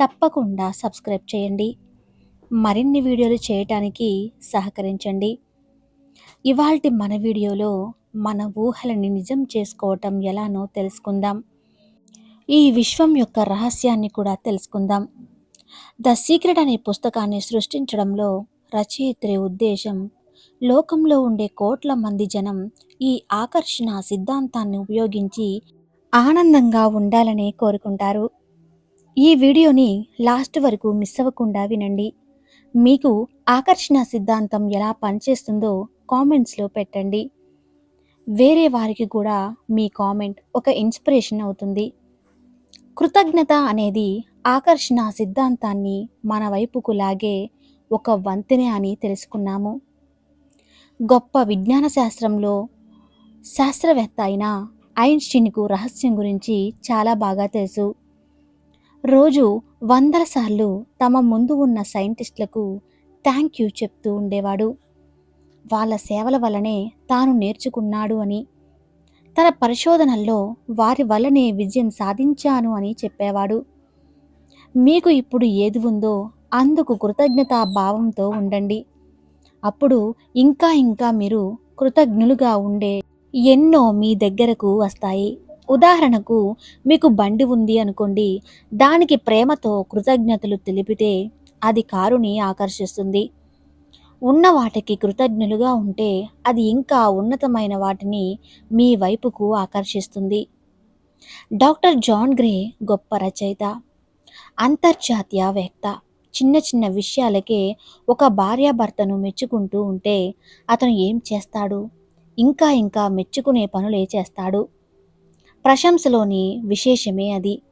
తప్పకుండా సబ్స్క్రైబ్ చేయండి. మరిన్ని వీడియోలు చేయటానికి సహకరించండి. ఇవాల్టి మన వీడియోలో మన ఊహలని నిజం చేసుకోవటం ఎలానో తెలుసుకుందాం. ఈ విశ్వం యొక్క రహస్యాన్ని కూడా తెలుసుకుందాం. ద సీక్రెట్ అనే పుస్తకాన్ని సృష్టించడంలో రచయిత్రి ఉద్దేశం లోకంలో ఉండే కోట్ల మంది జనం ఈ ఆకర్షణ సిద్ధాంతాన్ని ఉపయోగించి ఆనందంగా ఉండాలని కోరుకుంటారు. ఈ వీడియోని లాస్ట్ వరకు మిస్ అవ్వకుండా వినండి. మీకు ఆకర్షణ సిద్ధాంతం ఎలా పనిచేస్తుందో కామెంట్స్లో పెట్టండి. వేరే వారికి కూడా మీ కామెంట్ ఒక ఇన్స్పిరేషన్ అవుతుంది. కృతజ్ఞత అనేది ఆకర్షణ సిద్ధాంతాన్ని మన వైపుకు లాగే ఒక వంతెనే అని తెలుసుకున్నాము. గొప్ప విజ్ఞాన శాస్త్రంలో శాస్త్రవేత్త అయిన ఐన్స్టీన్కు రహస్యం గురించి చాలా బాగా తెలుసు. రోజు వందల సార్లు తమ ముందు ఉన్న సైంటిస్టులకు థ్యాంక్ యూ చెప్తూ ఉండేవాడు. వాళ్ళ సేవల వల్లనే తాను నేర్చుకున్నాడు అని. తన పరిశోధనల్లో వారి వల్లనే విజయం సాధించాను అని చెప్పేవాడు. మీకు ఇప్పుడు ఏది ఉందో అందుకు కృతజ్ఞతా భావంతో ఉండండి. అప్పుడు ఇంకా ఇంకా మీరు కృతజ్ఞులుగా ఉండే ఎన్నో మీ దగ్గరకు వస్తాయి. ఉదాహరణకు మీకు బండి ఉంది అనుకోండి దానికి ప్రేమతో కృతజ్ఞతలు తెలిపితే అది కారుని ఆకర్షిస్తుంది. ఉన్న వాటికి కృతజ్ఞులుగా ఉంటే అది ఇంకా ఉన్నతమైన వాటిని మీ వైపుకు ఆకర్షిస్తుంది. డాక్టర్ జాన్ గ్రే గొప్ప రచయిత అంతర్జాతీయవేత్త చిన్న చిన్న విషయాలకే ఒక భార్యాభర్తను మెచ్చుకుంటూ ఉంటే అతను ఏం చేస్తాడు? ఇంకా ఇంకా మెచ్చుకునే పనులే చేస్తాడు. ప్రశంసలోని విశేషమే అది.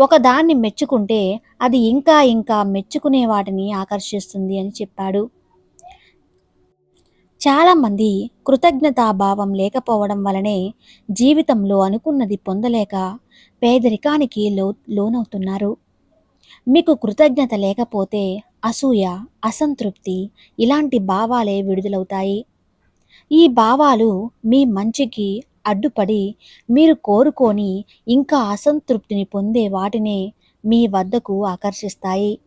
ఒకదాన్ని మెచ్చుకుంటే అది ఇంకా ఇంకా మెచ్చుకునే వాటిని ఆకర్షిస్తుంది అని చెప్పాడు. చాలామంది కృతజ్ఞతాభావం లేకపోవడం వలనే జీవితంలో అనుకున్నది పొందలేక పేదరికానికి లో లోనవుతున్నారు. మీకు కృతజ్ఞత లేకపోతే అసూయ అసంతృప్తి ఇలాంటి భావాలే విడుదలవుతాయి. ఈ భావాలు మీ మంచికి అడ్డుపడి మీరు కోరుకొని ఇంకా అసంతృప్తిని పొందే వాటినే మీ వద్దకు ఆకర్షిస్తాయి.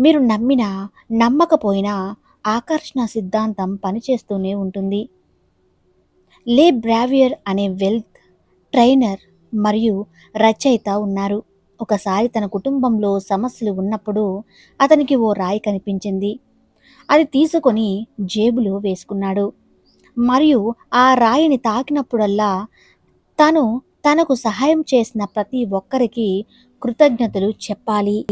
మీరు నమ్మినా నమ్మకపోయినా ఆకర్షణ సిద్ధాంతం పనిచేస్తూనే ఉంటుంది. లే బ్రావియర్ అనే వెల్త్ ట్రైనర్ మరియు రచయిత ఉన్నారు. ఒకసారి తన కుటుంబంలో సమస్యలు ఉన్నప్పుడు అతనికి ఓ రాయి కనిపించింది. అది తీసుకొని జేబులో వేసుకున్నాడు. మరియు ఆ రాయిని తాకినప్పుడల్లా తను తనకు సహాయం చేసిన ప్రతి ఒక్కరికి కృతజ్ఞతలు చెప్పాలి.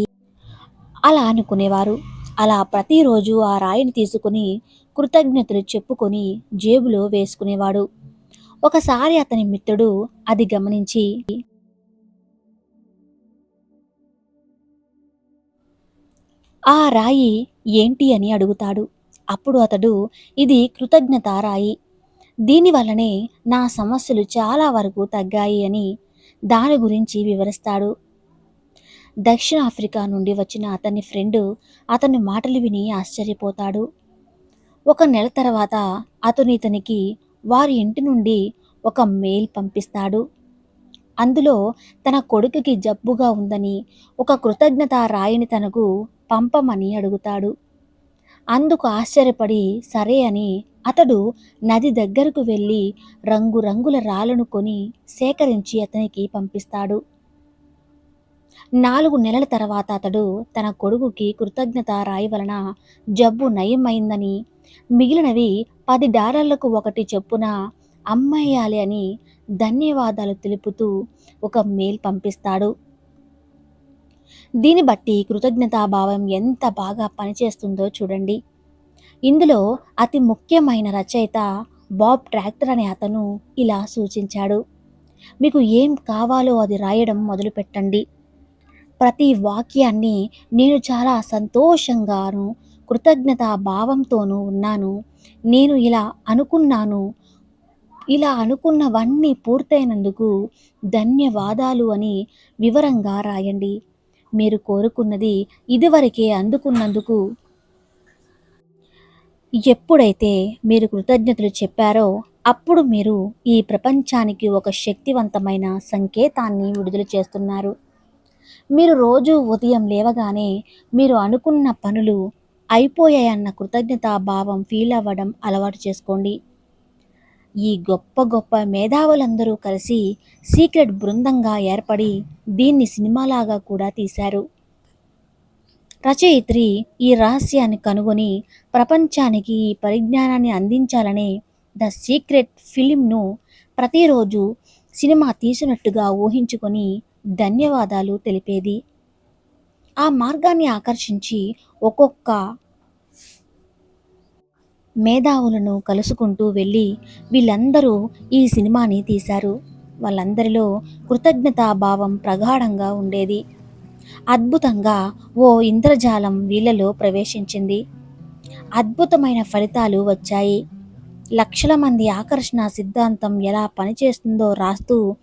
అలా అనుకునేవారు. అలా ప్రతిరోజు ఆ రాయిని తీసుకుని కృతజ్ఞతలు చెప్పుకొని జేబులో వేసుకునేవాడు. ఒకసారి అతని మిత్రుడు అది గమనించి ఆ రాయి ఏంటి? అని అడుగుతాడు. అప్పుడు అతడు ఇది కృతజ్ఞత రాయి దీనివల్లనే నా సమస్యలు చాలా వరకు తగ్గాయి అని దాని గురించి వివరిస్తాడు. దక్షిణాఫ్రికా నుండి వచ్చిన అతని ఫ్రెండ్ అతని మాటలు విని ఆశ్చర్యపోతాడు. ఒక నెల తర్వాత అతను ఇతనికి వారి ఇంటి నుండి ఒక మెయిల్ పంపిస్తాడు. అందులో తన కొడుకుకి జబ్బుగా ఉందని ఒక కృతజ్ఞత రాయిని తనకు పంపమని అడుగుతాడు. అందుకు ఆశ్చర్యపడి సరే అని అతడు నది దగ్గరకు వెళ్ళి రంగురంగుల రాళ్ళను కొని సేకరించి అతనికి పంపిస్తాడు. నాలుగు నెలల తర్వాత అతడు తన కొడుకుకి కృతజ్ఞత రాయి వలన జబ్బు నయమైందని మిగిలినవి పది డాలర్లకు ఒకటి చెప్పున అమ్మేయాలి అని ధన్యవాదాలు తెలుపుతూ ఒక మెయిల్ పంపిస్తాడు. దీన్ని బట్టి కృతజ్ఞతాభావం ఎంత బాగా పనిచేస్తుందో చూడండి. ఇందులో అతి ముఖ్యమైన రచయిత బాబ్ ట్రాక్టర్ అనే అతను ఇలా సూచించాడు. మీకు ఏం కావాలో అది రాయడం మొదలుపెట్టండి ప్రతి వాక్యాన్ని నేను చాలా సంతోషంగాను కృతజ్ఞత భావంతోనూ ఉన్నాను. నేను ఇలా అనుకున్నాను. ఇలా అనుకున్నవన్నీ పూర్తయినందుకు ధన్యవాదాలు అని వివరంగా రాయండి. మీరు కోరుకున్నది ఇదివరకే అందుకున్నందుకు ఎప్పుడైతే మీరు కృతజ్ఞతలు చెప్పారో అప్పుడు మీరు ఈ ప్రపంచానికి ఒక శక్తివంతమైన సంకేతాన్ని విడుదల చేస్తున్నారు. మీరు రోజు ఉదయం లేవగానే మీరు అనుకున్న పనులు అయిపోయాయన్న కృతజ్ఞతా భావం ఫీల్ అవ్వడం అలవాటు చేసుకోండి. ఈ గొప్ప గొప్ప మేధావులందరూ కలిసి సీక్రెట్ బృందంగా ఏర్పడి దీన్ని సినిమాలాగా కూడా తీశారు. రచయిత్రి ఈ రహస్యాన్ని కనుగొని ప్రపంచానికి ఈ పరిజ్ఞానాన్ని అందించాలనే ద సీక్రెట్ ఫిలింను ప్రతిరోజు సినిమా తీసినట్టుగా ఊహించుకొని ధన్యవాదాలు తెలిపేది. ఆ మార్గాన్ని ఆకర్షించి ఒక్కొక్క మేధావులను కలుసుకుంటూ వెళ్ళి వీళ్ళందరూ ఈ సినిమాని తీశారు. వాళ్ళందరిలో కృతజ్ఞతాభావం ప్రగాఢంగా ఉండేది. అద్భుతంగా ఓ ఇంద్రజాలం వీళ్ళలో ప్రవేశించింది. అద్భుతమైన ఫలితాలు వచ్చాయి. లక్షల మంది ఆకర్షణ సిద్ధాంతం ఎలా పనిచేస్తుందో రాస్తూ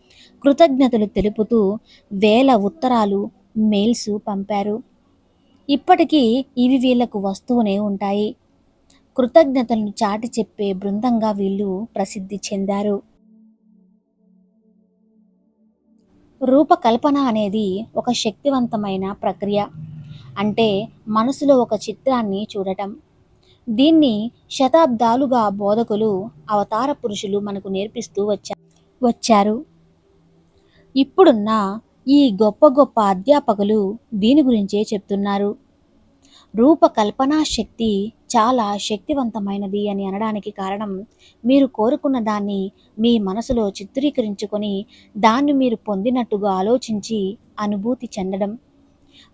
కృతజ్ఞతలు తెలుపుతూ వేల ఉత్తరాలు మెయిల్స్ పంపారు. ఇప్పటికీ ఇవి వీళ్ళకు వస్తూనే ఉంటాయి. కృతజ్ఞతలను చాటి చెప్పే బృందంగా వీళ్ళు ప్రసిద్ధి చెందారు. రూపకల్పన అనేది ఒక శక్తివంతమైన ప్రక్రియ. అంటే మనసులో ఒక చిత్రాన్ని చూడటం. దీన్ని శతాబ్దాలుగా బోధకులు అవతార పురుషులు మనకు నేర్పిస్తూ వచ్చా వచ్చారు. ఇప్పుడున్న ఈ గొప్ప గొప్ప అధ్యాపకులు దీని గురించే చెప్తున్నారు. రూపకల్పనా శక్తి చాలా శక్తివంతమైనది అని అనడానికి కారణం మీరు కోరుకున్న దాన్ని మీ మనసులో చిత్రీకరించుకొని దాన్ని మీరు పొందినట్టుగా ఆలోచించి అనుభూతి చెందడం.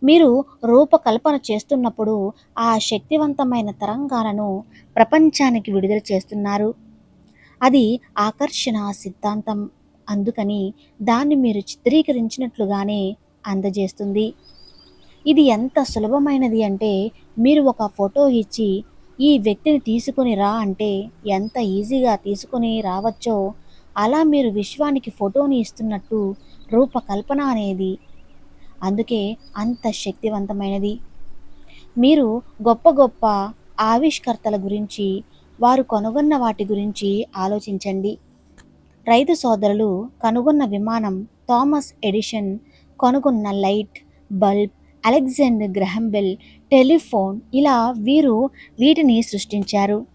మీరు రూపకల్పన చేస్తున్నప్పుడు ఆ శక్తివంతమైన తరంగాలను ప్రపంచానికి విడుదల చేస్తున్నారు. అది ఆకర్షణ సిద్ధాంతం. అందుకని దాన్ని మీరు చిత్రీకరించినట్లుగానే అందజేస్తుంది. ఇది ఎంత సులభమైనది అంటే మీరు ఒక ఫోటో ఇచ్చి ఈ వ్యక్తిని తీసుకొని రా అంటే ఎంత ఈజీగా తీసుకొని రావచ్చో అలా మీరు విశ్వానికి ఫోటోని ఇస్తున్నట్టు రూపకల్పన అనేది అందుకే అంత శక్తివంతమైనది. మీరు గొప్ప గొప్ప ఆవిష్కర్తల గురించి వారు కనుగొన్న వాటి గురించి ఆలోచించండి. రైతు సోదరులు కనుగొన్న విమానం థామస్ ఎడిషన్ కనుగొన్న light bulb Alexander Graham Bell telephone. ఇలా వీరు వీటిని సృష్టించారు.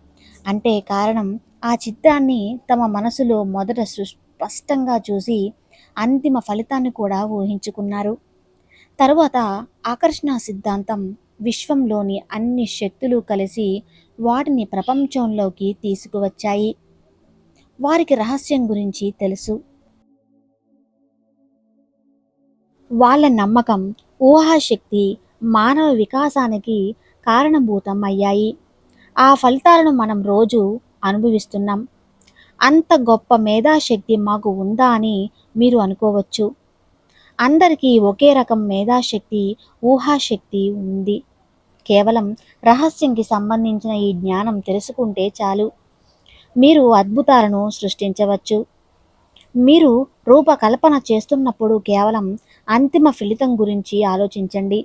అంటే కారణం ఆ చిత్రాన్ని తమ మనసులో మొదట స్పష్టంగా చూసి అంతిమ ఫలితాన్ని కూడా ఊహించుకున్నారు. తరువాత ఆకర్షణ సిద్ధాంతం విశ్వంలోని అన్ని శక్తులు కలిసి వాటిని ప్రపంచంలోకి తీసుకువచ్చాయి. వారికి రహస్యం గురించి తెలుసు. వాళ్ళ నమ్మకం ఊహాశక్తి మానవ వికాసానికి కారణభూతం అయ్యాయి ఆ ఫలితాలను మనం రోజు అనుభవిస్తున్నాం. అంత గొప్ప మేధాశక్తి మాకు ఉందా అని మీరు అనుకోవచ్చు. అందరికీ ఒకే రకం మేధాశక్తి ఊహాశక్తి ఉంది. కేవలం రహస్యంకి సంబంధించిన ఈ జ్ఞానం తెలుసుకుంటే చాలు. మీరు అద్భుతాలను సృష్టించవచ్చు. మీరు రూపకల్పన చేస్తున్నప్పుడు కేవలం అంతిమ ఫలితం గురించి ఆలోచించండి.